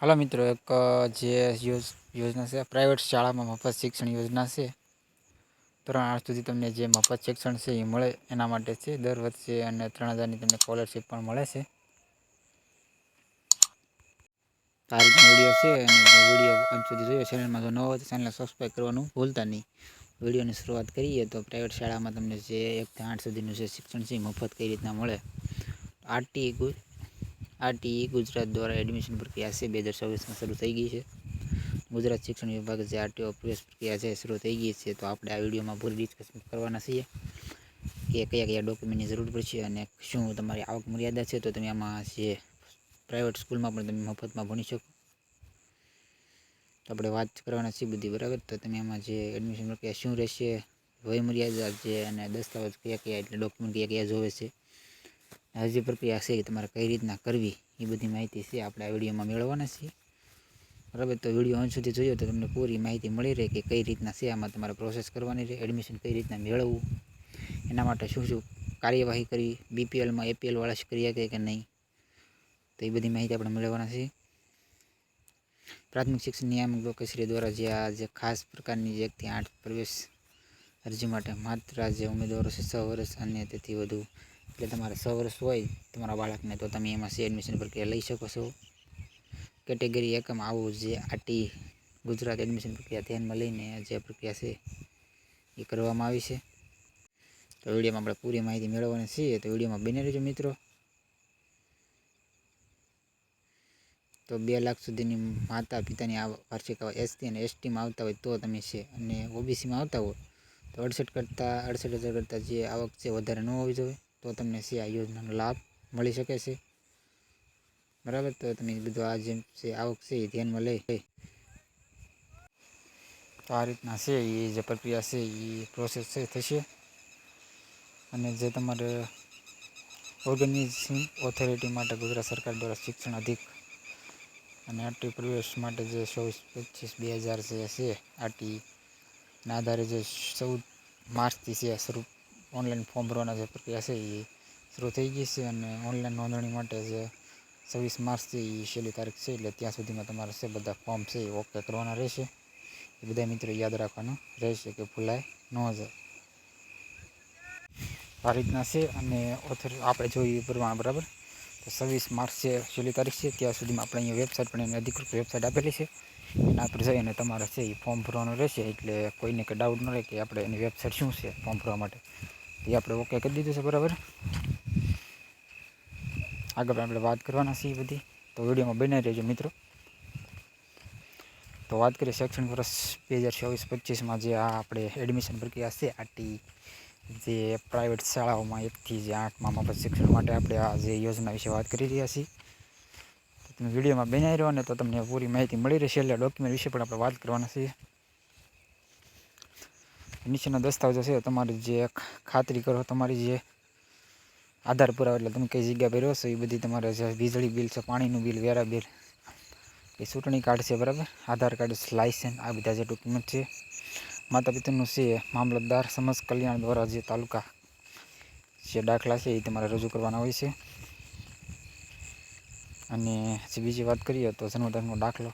હાલો મિત્રો, એક જે યોજ- યોજના છે, પ્રાઇવેટ શાળામાં મફત શિક્ષણ યોજના છે. ધોરણ આઠ સુધી તમને જે મફત શિક્ષણ છે એ મળે, એના માટે છે, દર વર્ષે અને ત્રણ હજારની તમને સ્કોલરશીપ પણ મળે છે. તારીખ વીડિયો છે અને વીડિયો અંત સુધી જોયો, ચેનલમાં જો ન હોય તો ચેનલને સબસ્ક્રાઈબ કરવાનું ભૂલતા નહીં. વિડીયોની શરૂઆત કરીએ તો પ્રાઇવેટ શાળામાં તમને જે એકથી આઠ સુધીનું જે શિક્ષણ છે એ મફત કઈ રીતના મળે? આરટી આરટીઈ ગુજરાત દ્વારા એડમિશન પ્રક્રિયા છે. બે હજાર ચોવીસમાં શરૂ થઈ ગઈ છે. ગુજરાત શિક્ષણ વિભાગ જે આરટીઓ પ્રવેશ પ્રક્રિયા છે શરૂ થઈ ગઈ છે. તો આપણે આ વિડીયોમાં પૂરી ડિસ્કશન કરવાના છીએ કે કયા કયા ડોક્યુમેન્ટની જરૂર પડશે અને શું તમારી આવક મર્યાદા છે. તો તમે આમાં જે પ્રાઇવેટ સ્કૂલમાં પણ તમે મફતમાં ભણી શકો. તો આપણે વાત કરવાના છીએ બધી બરાબર. તો તમે આમાં જે એડમિશન પ્રક્રિયા શું રહેશે, વય મર્યાદા છે અને દસ્તાવેજ કયા કયા એટલે ડોક્યુમેન્ટ કયા કયા જોવે છે. હજી પ્રક્રિયા છે તમારે કઈ રીતના કરવી એ બધી માહિતી છે આપણે આ વિડીયોમાં મેળવવાના છીએ. બરાબર, તો વીડિયો અંત સુધી જોયો તો તમને પૂરી માહિતી મળી રહે કે કઈ રીતના છે, આમાં તમારે પ્રોસેસ કરવાની રહે એડમિશન કઈ રીતના મેળવવું, એના માટે શું શું કાર્યવાહી કરવી બીપીએલમાં એપીએલવાળા જ કરી શકે કે નહીં, તો એ બધી માહિતી આપણે મેળવવાના છીએ. પ્રાથમિક શિક્ષણ નિયામક લોકશ્રી દ્વારા જે આ જે ખાસ પ્રકારની જે એકથી આઠ પ્રવેશ અરજી માટે માત્ર જે ઉમેદવારો છે, છ વર્ષ અને તેથી વધુ એટલે તમારે છ વર્ષ હોય તમારા બાળકને, તો તમે એમાં સી એડમિશન પ્રક્રિયા લઈ શકો છો. કેટેગરી એકમ આવું જે આટી ગુજરાત એડમિશન પ્રક્રિયા ધ્યાનમાં લઈને જે પ્રક્રિયા છે એ કરવામાં આવી છે. તો વિડીયોમાં આપણે પૂરી માહિતી મેળવવાની છીએ. તો વિડીયોમાં બને રહેજો મિત્રો. તો બે લાખ સુધીની માતા પિતાની આ વાર્ષિક આવક એસટી અને એસટીમાં આવતા હોય તો તમે છે, અને ઓબીસીમાં આવતા હોય તો અડસઠ કરતાં, અડસઠ હજાર કરતાં જે આવક છે વધારે ન હોવી જોઈએ. તો તમને છે આ યોજનાનો લાભ મળી શકે છે. બરાબર? તો તમે બધું આ જેમ છે આવક છે એ ધ્યાનમાં લઈ તો આ રીતના છે એ જે પ્રક્રિયા છે એ પ્રોસેસ છે, થશે. અને જે તમારે ઓર્ગેનાઇઝિંગ ઓથોરિટી માટે ગુજરાત સરકાર દ્વારા શિક્ષણ અધિક અને આરટી પ્રવેશ માટે જે ચોવીસ, પચીસ, બે હજાર જે છે, આરટી ના આધારે જે ચૌદ માર્ચથી છે શરૂ ઓનલાઈન ફોર્મ ભરવાના જે પ્રક્રિયા છે એ શરૂ થઈ ગઈ છે અને ઓનલાઈન નોંધણી માટે જે છવ્વીસ માર્ચથી એ છેલ્લી તારીખ છે, એટલે ત્યાં સુધીમાં તમારે છે બધા ફોર્મ છે એ ઓકે કરવાના રહેશે. એ બધા મિત્રો યાદ રાખવાનું રહેશે કે ભૂલાય ન જાય. આ રીતના છે અને ઓથર આપણે જોઈએ પ્રમાણે બરાબર. તો છવ્વીસ માર્ચ છે, છેલ્લી તારીખ છે, ત્યાં સુધીમાં આપણે અહીંયા વેબસાઇટ પણ એની અધિકૃત વેબસાઇટ આપેલી છે. એના પર જઈ અને તમારે છે એ ફોર્મ ભરવાનું રહેશે, એટલે કોઈને કંઈ ડાઉટ ન રહે કે આપણે એની વેબસાઇટ શું છે ફોર્મ ભરવા માટે. એ આપણે ઓકે કરી દીધું છે, બરાબર? આગળ આપણે વાત કરવાના છીએ એ બધી. તો વિડીયોમાં બને રહેજો, મિત્રો. તો વાત કરીએ શૈક્ષણિક વર્ષ બે હજાર ચોવીસ પચીસમાં જે આ આપણે એડમિશન પ્રક્રિયા છે આટી જે પ્રાઇવેટ શાળાઓમાં એકથી જે આઠમાં મફત શિક્ષણ માટે આપણે આ જે યોજના વિશે વાત કરી રહ્યા છીએ. તો તમે વિડીયોમાં બનાવી રહ્યો ને તો તમને પૂરી માહિતી મળી રહેશે એટલે ડોક્યુમેન્ટ વિશે પણ આપણે વાત કરવાના છીએ. નીચેના દસ્તાવેજો છે, તમારી જે ખાતરી કરો, તમારી જે આધાર પુરાવો, એટલે તમે કઈ જગ્યા પર રહો છો, એ બધી તમારે જે વીજળી બિલ છે, પાણીનું બિલ, વેરા બિલ, એ ચૂંટણી કાર્ડ છે, બરાબર? આધાર કાર્ડ લાઇસન્સ આ બધા જે ડોક્યુમેન્ટ છે માતા પિતાનું છે, મામલતદાર, સમાજ કલ્યાણ દ્વારા જે તાલુકા જે દાખલા છે, એ તમારે રજૂ કરવાના હોય છે. અને જે બીજી વાત કરીએ, તો જન્મદારનો દાખલો,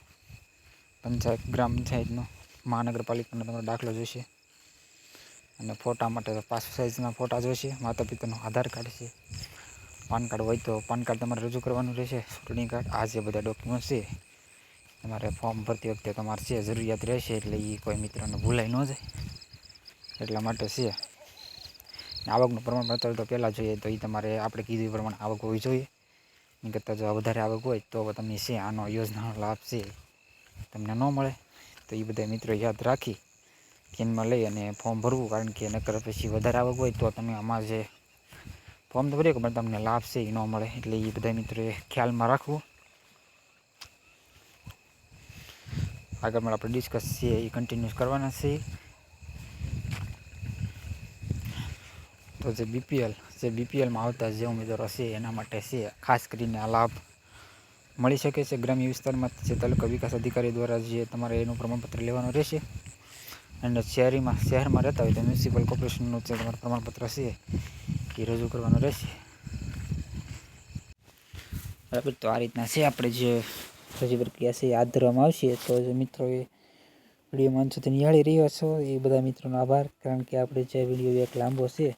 પંચાયત, ગ્રામ પંચાયતનો, મહાનગરપાલિકાનો તમારો દાખલો જોઈશે. અને ફોટા માટે પાસપોર્ટ સાઇઝના ફોટા જોઈશે માતા પિતાનું આધાર કાર્ડ છે. પાન કાર્ડ હોય તો પાન કાર્ડ તમારે રજૂ કરવાનું રહેશે. ચૂંટણી કાર્ડ, આ જે બધા ડોક્યુમેન્ટ છે, તમારે ફોર્મ ભરતી વખતે તમારે છે, જરૂરિયાત રહેશે એટલે એ કોઈ મિત્રોને ભૂલાઈ ન જાય. એટલા માટે છે. આવકનું પ્રમાણપત્ર તો પહેલાં જોઈએ, તો એ તમારે આપણે કીધું એ પ્રમાણે આવક હોવી જોઈએ. એની કરતાં જો વધારે આવક હોય, તો તમે છે, આનો યોજનાનો લાભ છે, તમને ન મળે. તો એ બધા મિત્રો યાદ રાખી. ધ્યાનમાં લઈ અને ફોર્મ ભરવું, કારણ કે નકર પછી વધારે આવક હોય તો તમે આમાં જે ફોર્મ તો ભરીએ પણ તમને લાભ છે એ ન મળે. એટલે એ બધા મિત્રોએ ખ્યાલમાં રાખવું. આગળ આપણે ડિસ્કસ છે એ કન્ટિન્યુઅસ કરવાના છે. તો જે બીપીએલ જે બીપીએલમાં આવતા જે ઉમેદવારો છે, એના માટે છે, ખાસ કરીને આ લાભ મળી શકે છે ગ્રામ્ય વિસ્તારમાં. જે તાલુકા વિકાસ અધિકારી દ્વારા જે તમારે એનું પ્રમાણપત્ર લેવાનું રહેશે. અને શહેરીમાં શહેરમાં રહેતા હોય તો મ્યુનિસિપલ કોર્પોરેશનનું જે તમારું પ્રમાણપત્ર છે એ રજૂ કરવાનું રહેશે. બરાબર, તો આ રીતના છે આપણે જે હજી પ્રક્રિયા છે એ હાથ ધરવામાં આવશે. તો જે મિત્રો એ વિડીયોમાં અંત સુધી નિહાળી રહ્યો છો, એ બધા મિત્રોનો આભાર. કારણ કે આપણે જે વીડિયો એક લાંબો છે,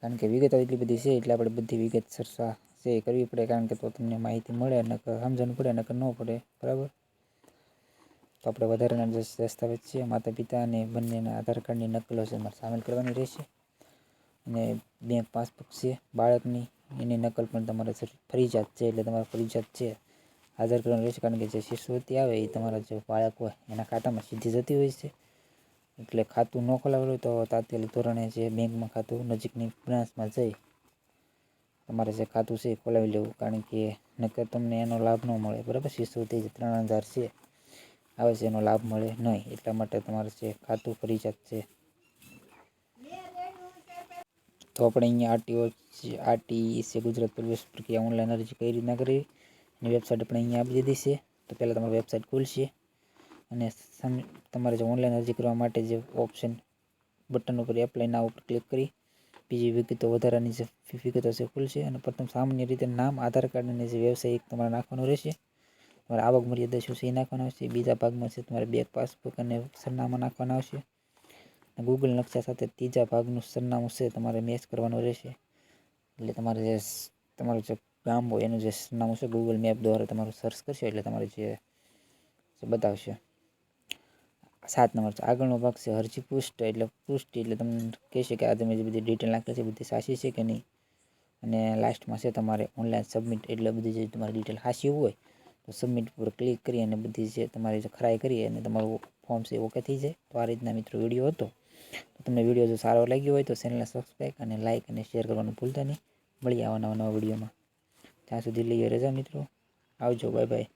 કારણ કે વિગતો એટલી બધી છે, એટલે આપણે બધી વિગત ચર્ચા છે એ કરવી પડે. કારણ કે તો તમને માહિતી મળે, નકર સમજણ પડે, નકર ન પડે. બરાબર? તો આપણે વધારાના દસ્તાવેજ છે માતા પિતા અને બંનેના આધાર કાર્ડની નકલો છે, એમાં સામેલ કરવાની રહેશે. અને બેંક પાસબુક છે, બાળકની, એની નકલ પણ તમારે ફરજિયાત છે, એટલે તમારે ફરજિયાત છે, હાજર કરવાનું રહેશે, કારણ કે જે શિષ્યવૃત્તિ આવે એ તમારા જે બાળક હોય, એના ખાતામાં સીધી જતી હોય છે. એટલે ખાતું ન ખોલાવેલું તો તાત્કાલિક ધોરણે જે બેંકમાં ખાતું નજીકની બ્રાન્ચમાં જઈ, તમારે જે ખાતું છે એ ખોલાવી લેવું, કારણ કે નકર તમને એનો લાભ ન મળે. બરાબર? શિષ્યવૃત્તિ જે ત્રણ હજાર છે આવે છે, એનો લાભ મળે નહીં. એટલા માટે તમારે જે ખાતું ફરજિયાત છે, તો આપણે અહીંયા આરટીઓ આરટી છે, ગુજરાત પ્રવેશ પ્રક્રિયા ઓનલાઈન અરજી કઈ રીતના કરવી? એની વેબસાઇટ આપણે અહીંયા આપી દીધી છે. તો પહેલાં તમારી વેબસાઇટ ખુલશે અને તમારે જે ઓનલાઈન અરજી કરવા માટે જે ઓપ્શન બટન ઉપર એપ્લાય ના ઉપર ક્લિક કરી, બીજી વિગતો વધારાની જે વિગતો છે ખુલશે. અને પ્રથમ સામાન્ય રીતે નામ, આધાર કાર્ડ અને જે વ્યવસાય તમારે નાખવાનું રહેશે. તમારે આવક મર્યાદા શું છે એ નાખવાના આવશે બીજા ભાગમાં છે, તમારે બેંક પાસબુક અને સરનામું નાખવાના આવશે ગૂગલ નકશા સાથે ત્રીજા ભાગનું સરનામું છે, તમારે મેચ કરવાનું રહેશે. એટલે તમારે જે તમારું જે ગામ હોય, એનું જે સરનામું છે ગૂગલ મેપ દ્વારા તમારું સર્ચ કરશો, એટલે તમારે જે બતાવશે. સાત નંબર છે, આગળનો ભાગ છે હરજી પુષ્ટ, એટલે પુષ્ટિ, એટલે તમને કહેશે કે આ તમે જે બધી ડિટેલ નાખી છે, બધી સાચી છે કે નહીં? અને લાસ્ટમાં છે, તમારે ઓનલાઈન સબમિટ એટલે બધી જે તમારી ડિટેલ સાચી હોય તો સબમિટ પર ક્લિક કરી અને બધી જે તમારી ખરાઈ કરી અને તમારું ફોર્મ છે ઓકે થઈ જાય. તો આ રીતના મિત્રો વીડિયો હતો. તો તમને વીડિયો જો સારો લાગ્યો હોય તો ચેનલને સબસ્ક્રાઈબ અને લાઇક અને શેર કરવાનું ભૂલતા નહીં. મળીએ આવા નવા નવા વિડીયોમાં ત્યાં સુધી લઈએ રજા મિત્રો. આવજો બાય બાય